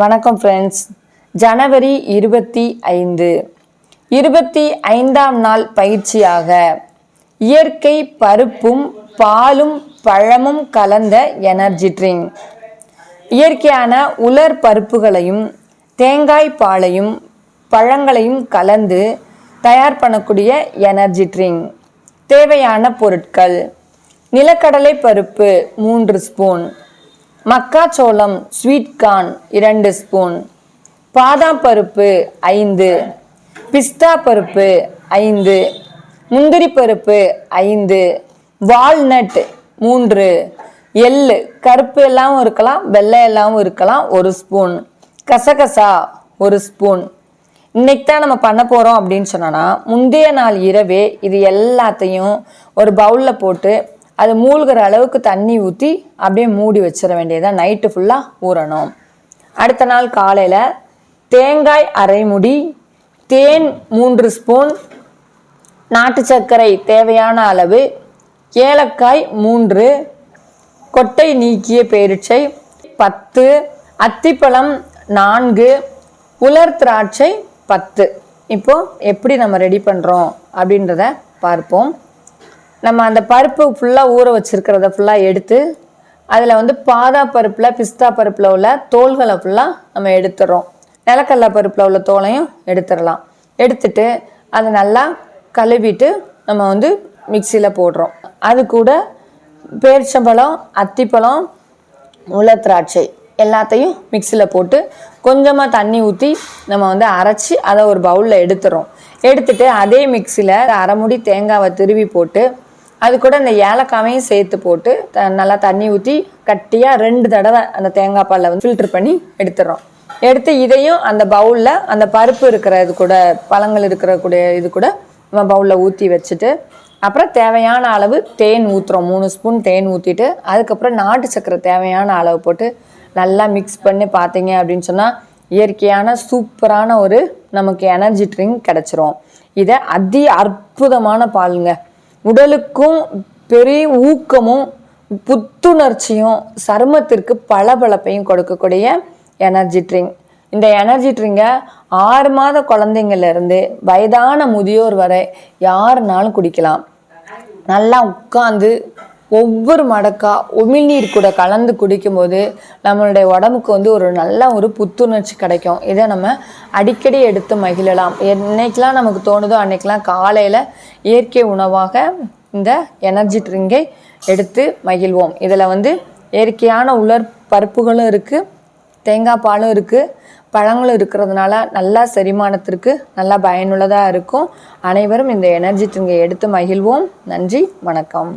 வணக்கம் ஃப்ரெண்ட்ஸ் ஜனவரி இருபத்தி ஐந்து. இருபத்தி ஐந்தாம் நாள் பயிற்சியாக. இயற்கை பருப்பும் பாலும் பழமும் கலந்த எனர்ஜி ட்ரிங்க் இயற்கையான உலர் பருப்புகளையும் தேங்காய் பாலையும் பழங்களையும் கலந்து தயார் பண்ணக்கூடிய எனர்ஜி ட்ரிங்க் தேவையான பொருட்கள். நிலக்கடலை பருப்பு மூன்று ஸ்பூன். மக்காச்சோளம் ஸ்வீட் கார்ன் இரண்டு ஸ்பூன் பாதாம் பருப்பு ஐந்து. பிஸ்தா பருப்பு ஐந்து. முந்திரி பருப்பு ஐந்து. வால்நட் மூன்று. எள்ளு. கருப்பு எல்லாவும் இருக்கலாம் வெள்ளை எல்லாவும் இருக்கலாம் ஒரு ஸ்பூன் கசகசா ஒரு ஸ்பூன் இன்னைக்கு தான் நம்ம பண்ண போகிறோம் அப்படின்னு சொன்னோன்னா முந்தைய நாள் இரவே இது எல்லாத்தையும் ஒரு பவுலில் போட்டு அது மூழ்கிற அளவுக்கு தண்ணி ஊற்றி அப்படியே மூடி வச்சிட வேண்டியதான் நைட்டு ஃபுல்லாக ஊறணும். அடுத்த நாள் காலையில் தேங்காய் அரை முடி தேன் மூன்று ஸ்பூன் நாட்டு சர்க்கரை தேவையான அளவு ஏலக்காய் மூன்று கொட்டை நீக்கிய பேரிச்சை பத்து அத்திப்பழம் நான்கு உலர் திராட்சை பத்து. இப்போது எப்படி நம்ம ரெடி பண்ணுறோம் அப்படின்றத பார்ப்போம். நம்ம அந்த பருப்பு ஃபுல்லாக ஊற வச்சுருக்கிறத ஃபுல்லாக எடுத்து அதில் வந்து பாதா பருப்பில் பிஸ்தா பருப்பில் உள்ள தோல்களை ஃபுல்லாக நம்ம எடுத்துடுறோம் நிலக்கடலை பருப்பில் உள்ள தோலையும் எடுத்துடலாம் எடுத்துட்டு அதை நல்லா கழுவிட்டு நம்ம வந்து மிக்சியில் போடுறோம். அது கூட பேரிச்சம்பழம் அத்திப்பழம் முளை திராட்சை எல்லாத்தையும் மிக்சியில் போட்டு கொஞ்சமாக தண்ணி ஊற்றி நம்ம வந்து அரைச்சி அதை ஒரு பவுலில் எடுத்துறோம். எடுத்துட்டு அதே மிக்சியில் அரைமுடி தேங்காவை திருவி போட்டு அது கூட அந்த ஏலக்காவையும் சேர்த்து போட்டு த நல்லா தண்ணி ஊற்றி கட்டியாக ரெண்டு தடவை அந்த தேங்காய் பாலில் வந்து ஃபில்டர் பண்ணி எடுத்துடுறோம் எடுத்து இதையும் அந்த பவுலில் அந்த பருப்பு இருக்கிற இது கூட பழங்கள் இருக்கிற கூடிய இது கூட நம்ம பவுலில் ஊற்றி வச்சுட்டு அப்புறம் தேவையான அளவு தேன் ஊற்றுறோம் மூணு ஸ்பூன் தேன் ஊற்றிட்டு அதுக்கப்புறம் நாட்டு சக்கரை தேவையான அளவு போட்டு நல்லா மிக்ஸ் பண்ணி பார்த்தீங்க அப்படின்னு சொன்னால் இயற்கையான சூப்பரான ஒரு நமக்கு எனர்ஜி ட்ரிங்க் கிடச்சிரும். இதை அதி அற்புதமான பாலுங்க. உடலுக்கும் பெரிய ஊக்கமும் புத்துணர்ச்சியும் சருமத்திற்கு பளபளப்பையும் கொடுக்கக்கூடிய எனர்ஜி ட்ரிங்க் இந்த எனர்ஜி ட்ரிங்கை ஆறு மாத குழந்தைங்கள்லேருந்து வயதான முதியோர் வரை யாருனாலும் குடிக்கலாம். நல்லா உட்காந்து ஒவ்வொரு மடக்கா உமிழ்நீர் கூட கலந்து குடிக்கும்போது நம்மளுடைய உடம்புக்கு வந்து ஒரு நல்ல ஒரு புத்துணர்ச்சி கிடைக்கும். இதை நம்ம அடிக்கடி எடுத்து மகிழலாம். என்னைக்கெலாம் நமக்கு தோணுதோ அன்னைக்கெலாம் காலையில் இயற்கை உணவாக இந்த எனர்ஜி ட்ரிங்கை எடுத்து மகிழ்வோம். இதில் வந்து இயற்கையான உலர் பருப்புகளும் இருக்குது தேங்காய் பாலும் இருக்குது பழங்களும் இருக்கிறதுனால நல்லா செரிமானத்திற்கு நல்லா பயனுள்ளதாக இருக்கும். அனைவரும் இந்த எனர்ஜி ட்ரிங்கை எடுத்து மகிழ்வோம். நன்றி வணக்கம்.